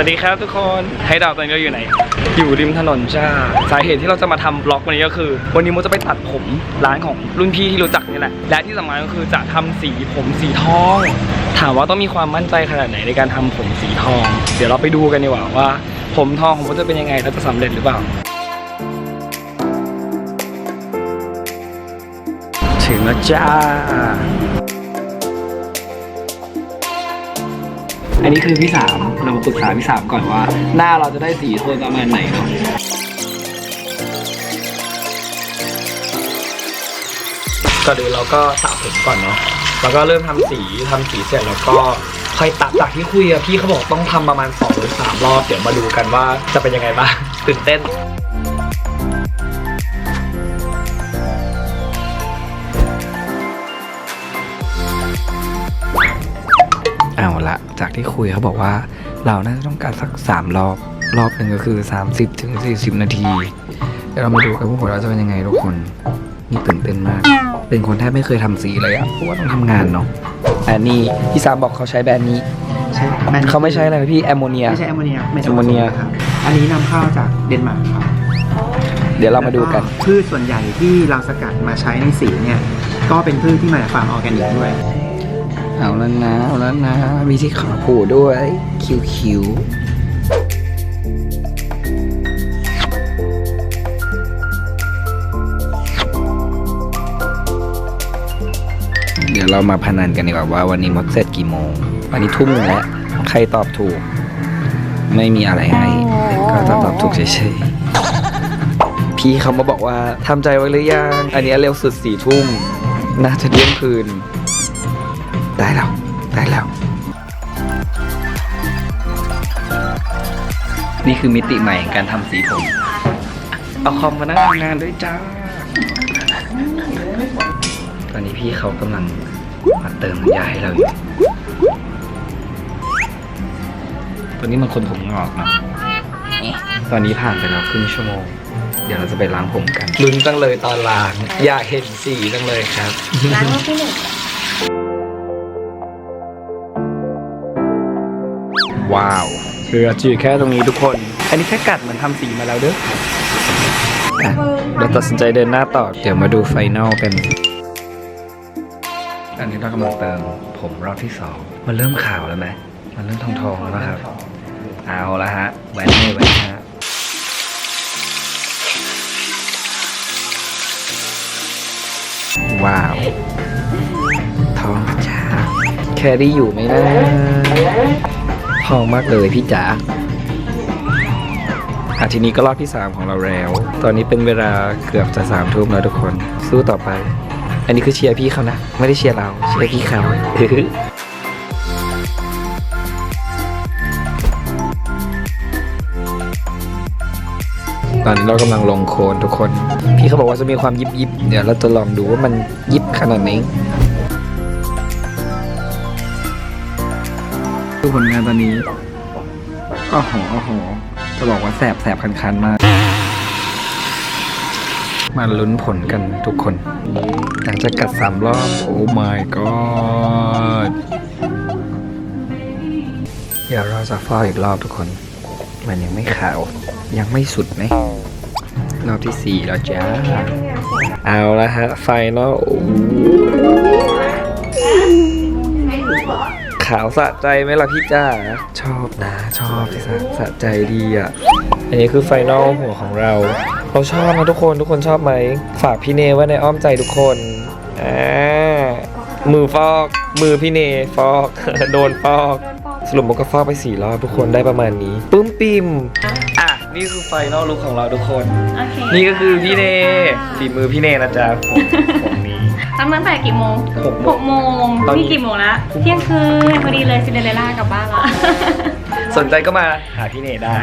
วัสดีครับทุกคนให้ดาวตอนนี้เราอยู่ไหน อยู่ริมถนนจ้า สาเหตุที่เราจะมาทำบล็อกวันนี้ก็คือ วันนี้โมจะไปตัดผมร้านของรุ่นพี่ที่รู้จักนี่แหละ และที่สำคัญก็คือจะทำสีผมสีทอง ถามว่าต้องมีความมั่นใจขนาดไหนในการทำผมสีทอง เดี๋ยวเราไปดูกันดีกว่าว่า ผมทองของโมจะเป็นยังไงแล้วจะสำเร็จหรือเปล่า ถึงแล้วจ้า อันนี้คือพี่สามเรามาปรึกษาพี่สามก่อนว่า หน้าเราจะได้สีโทนประมาณไหนเนาะก่อนอื่นเราก็สระผมก่อนเนาะแล้วก็เริ่มทำสีทำสีเสร็จแล้วก็ค่อยตัดจากที่คุยอะพี่เขาบอกต้องทำประมาณสองหรือสามรอบเดี๋ยวมาดูกันว่าจะเป็นยังไงบ้างตื่นเต้น จากที่คุยเขาบอกว่าเราน่าจะต้องการสักสามรอบ รอบหนึ่งก็คือ 30ถึง40 นาที เดี๋ยวเรามาดูกันว่าผลเราจะเป็นยังไงทุกคน นี่ตื่นเต้นมาก เป็นคนแทบไม่เคยทำสีเลยอะเพราะว่าต้องทำงานเนาะอันนี้พี่สามบอกเขาใช้แบรนด์นี้ใช่แบรนด์เขาไม่ใช้อะไรนะพี่แอมโมเนีย ไม่ใช่แอมโมเนียไม่ใช่แอมโมเนีย ครับ อันนี้นำเข้าจากเดนมาร์กครับเดี๋ยวเรามาดูกัน แล้วพืชส่วนใหญ่ที่เราสกัดมาใช้ในสีเนี่ย ก็เป็นพืชที่มาจากฟาร์มออร์แกนิกด้วย เอาแล้วนะ เอาแล้วนะ มีที่ขาผูด้วย คิวคิวเดี๋ยวเรามาพนันกันดีกว่าว่าวันนี้มดเสร็จกี่โมง วันนี้ทุ่มหนึ่งแล้ว ใครตอบถูก ไม่มีอะไรให้ ก็ต้องตอบถูกเฉยๆ พี่เขามาบอกว่าทำใจไว้หรือยัง อันนี้เร็วสุดสี่ทุ่ม น่าจะเที่ยงคืน ได้แล้ว ได้แล้ว นี่คือมิติใหม่ของการทำสีผม เอาคอมมานั่งทำงานด้วยจ้า ตอนนี้พี่เขากำลังมาเติมน้ำยาให้เราอยู่ตอนนี้มันคนผมงอกเนอะตอนนี้ผ่านไปแล้วครึ่งชั่วโมง เดี๋ยวเราจะไปล้างผมกันลุ้นจังเลยตอนล้าง อยากเห็นสีจังเลยครับร้านรอบที่หนึ่ง ว้าวเรือจืดแค่ตรงนี้ทุกคน อันนี้แค่กัดเหมือนทำสีมาแล้วเด้ออะเราตัดสินใจเดินหน้าต่อ เดี๋ยวมาดูไฟนอลกัน อันนี้เรากำลังเติมผมรอบที่สองมันเริ่มขาวแล้วไหมมันเริ่มทองทองๆแล้วนะครับ เอาละฮะแหวนไม่แหวนฮะว้าว ทองจ้าแครี่อยู่ไหมนะ ทองมากเลยพี่จ๋าอะทีนี้ก็รอบที่ 3 ของเราแล้ว ตอนนี้เป็นเวลาเกือบจะสามทุ่มแล้วทุกคน สู้ต่อไป อันนี้คือเชียร์พี่เขานะ ไม่ได้เชียร์เรา เชียร์พี่เขาตอนนี้เรากำลังลงโคนทุกคน พี่เขาบอกว่าจะมีความยิบยิบ เดี๋ยวเราจะลองดูว่ามันยิบขนาดไหนูผลงานตอนนี้อ้โหอ้โห จะบอกว่าแสบแสบคันคันๆมาก มาลุ้นผลกันทุกคน หลังจากกัดสามรอบ โอ้ my god เดี๋ยวเราจะฟอกอีกรอบทุกคน มันยังไม่ขาว ยังไม่สุดไหมรอบที่สี่แล้วจ้า เอาละฮะ ไฟนอล ขาวสะใจไหมล่ะพี่จ้าชอบนะ ชอบที่สะสะใจดีอะ อันนี้คือไฟนอลหัวของเรา เราชอบนะทุกคนทุกคนชอบไหม ฝากพี่เนไว้ในอ้อมใจทุกคนอ่ามือฟอก มือพี่เนฟอก โดนฟอก สรุปมันก็ฟอกไปสี่รอบทุกคนได้ประมาณนี้ปึ้มปิมอะนี่คือไฟนอลลุคของเราทุกคนโอเคนี่ก็คือพี่เนฝีมือพี่เนนะจ๊ะผมผมนี้ ทำตั้งแต่กี่โมงหกโมงหกโมงตอนนี้ นี่กี่โมงแล้วเที่ยงคืนพอดีเลยซินเดอเรลล่ากลับบ้านละ สนใจก็มาหาพี่เนได้